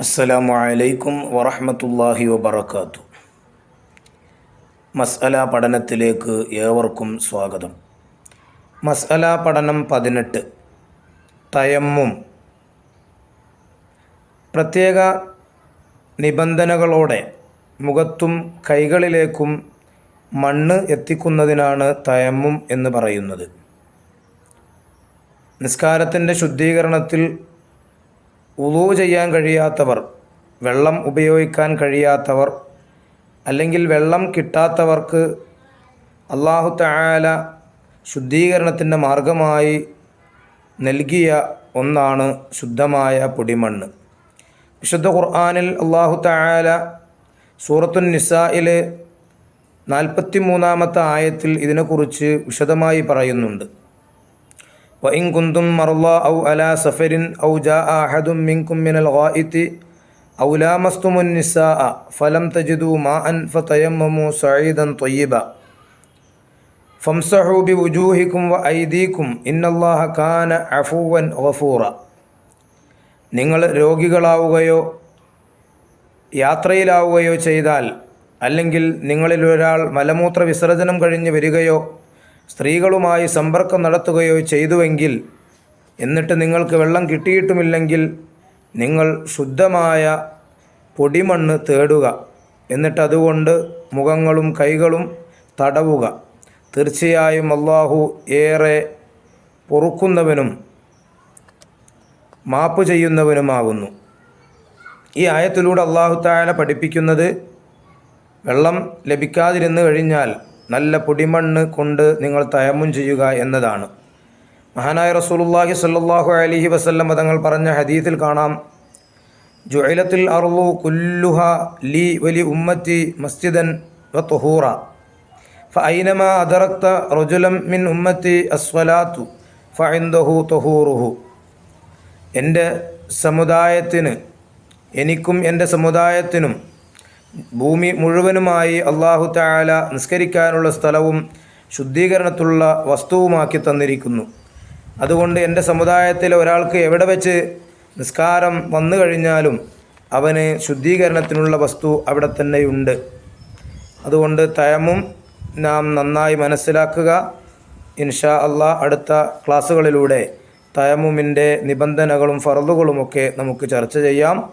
അസ്സലാമു അലൈക്കും വറഹമത്തല്ലാഹി വബർക്കാത്തു മസ്അല പഠനത്തിലേക്ക് ഏവർക്കും സ്വാഗതം. മസ്അല പഠനം പതിനെട്ട് തയമ്മും. പ്രത്യേക നിബന്ധനകളോടെ മുഖത്തും കൈകളിലേക്കും മണ്ണ് എത്തിക്കുന്നതിനാണ് തയമ്മും എന്ന് പറയുന്നത്. നിസ്കാരത്തിന്റെ ശുദ്ധീകരണത്തിൽ ഉളൂ ചെയ്യാൻ കഴിയാത്തവർ വെള്ളം ഉപയോഗിക്കാൻ കഴിയാത്തവർ അല്ലെങ്കിൽ വെള്ളം കിട്ടാത്തവർക്ക് അള്ളാഹു തആല ശുദ്ധീകരണത്തിന്റെ മാർഗമായി നൽകിയ ഒന്നാണ് ശുദ്ധമായ പൊടിമണ്ണ്. വിശുദ്ധ ഖുർആാനിൽ അള്ളാഹു തആല സൂറത്തുൻ നിസായിൽ നാൽപ്പത്തി മൂന്നാമത്തെ ആയത്തിൽ ഇതിനെക്കുറിച്ച് വിശദമായി പറയുന്നുണ്ട്. وإن كنتم مرضى أو على سفر أو جاء أحد منكم من الغائط أو لامستم النساء فلم تجدوا ماء فتيمموا سعيدا طيبا فامسحوا بوجوهكم وأيديكم إن الله كان عفوا غفورا നിങ്ങൾ രോഗികളാവുകയോ യാത്രയിലാവുകയോ ചെയ്താൽ അല്ലെങ്കിൽ നിങ്ങളിൽ ഒരാൾ മലമൂത്ര വിസർജനം കഴിഞ്ഞ് വരികയോ സ്ത്രീകളുമായി സമ്പർക്കം നടത്തുകയോ ചെയ്തുവെങ്കിൽ എന്നിട്ട് നിങ്ങൾക്ക് വെള്ളം കിട്ടിയിട്ടുമില്ലെങ്കിൽ നിങ്ങൾ ശുദ്ധമായ പൊടിമണ്ണ് തേടുക. എന്നിട്ട് അതുകൊണ്ട് മുഖങ്ങളും കൈകളും തടവുക. തീർച്ചയായും അള്ളാഹു ഏറെ പൊറുക്കുന്നവനും മാപ്പ് ചെയ്യുന്നവനുമാകുന്നു. ഈ ആയത്തിലൂടെ അള്ളാഹു താല പഠിപ്പിക്കുന്നത് വെള്ളം ലഭിക്കാതിരുന്നു കഴിഞ്ഞാൽ നല്ല പൊടിമണ്ണ് കൊണ്ട് നിങ്ങൾ തയമ്മും ചെയ്യുക എന്നതാണ്. മഹാനായ റസൂലുള്ളാഹി സ്വല്ലല്ലാഹു അലൈഹി വസല്ലം തങ്ങൾ പറഞ്ഞ ഹദീസിൽ കാണാം. ജുഅലത്തിൽ അർളു കുല്ലുഹ ലി വലി ഉമ്മത്തി മസ്ജിദൻ വ തുഹൂറ ഫൈനമ അദറക്ത റജുലം മിൻ ഉമ്മത്തി അസ്വലാത്തു ഫഇന്ദഹു തുഹൂറുഹു എന്റെ സമുദായത്തിന് എനിക്കും എന്റെ സമുദായത്തിനും ഭൂമി മുഴുവനുമായി അള്ളാഹു താല നിസ്കരിക്കാനുള്ള സ്ഥലവും ശുദ്ധീകരണത്തിലുള്ള വസ്തുവുമാക്കി തന്നിരിക്കുന്നു. അതുകൊണ്ട് എന്റെ സമുദായത്തിലെ ഒരാൾക്ക് എവിടെ വെച്ച് നിസ്കാരം വന്നു കഴിഞ്ഞാലും അവന് ശുദ്ധീകരണത്തിനുള്ള വസ്തു അവിടെ തന്നെയുണ്ട്. അതുകൊണ്ട് തയമും നാം നന്നായി മനസ്സിലാക്കുക. ഇൻഷാ അള്ളാ അടുത്ത ക്ലാസ്സുകളിലൂടെ തയമുമിന്റെ നിബന്ധനകളും ഫറലുകളുമൊക്കെ നമുക്ക് ചർച്ച ചെയ്യാം.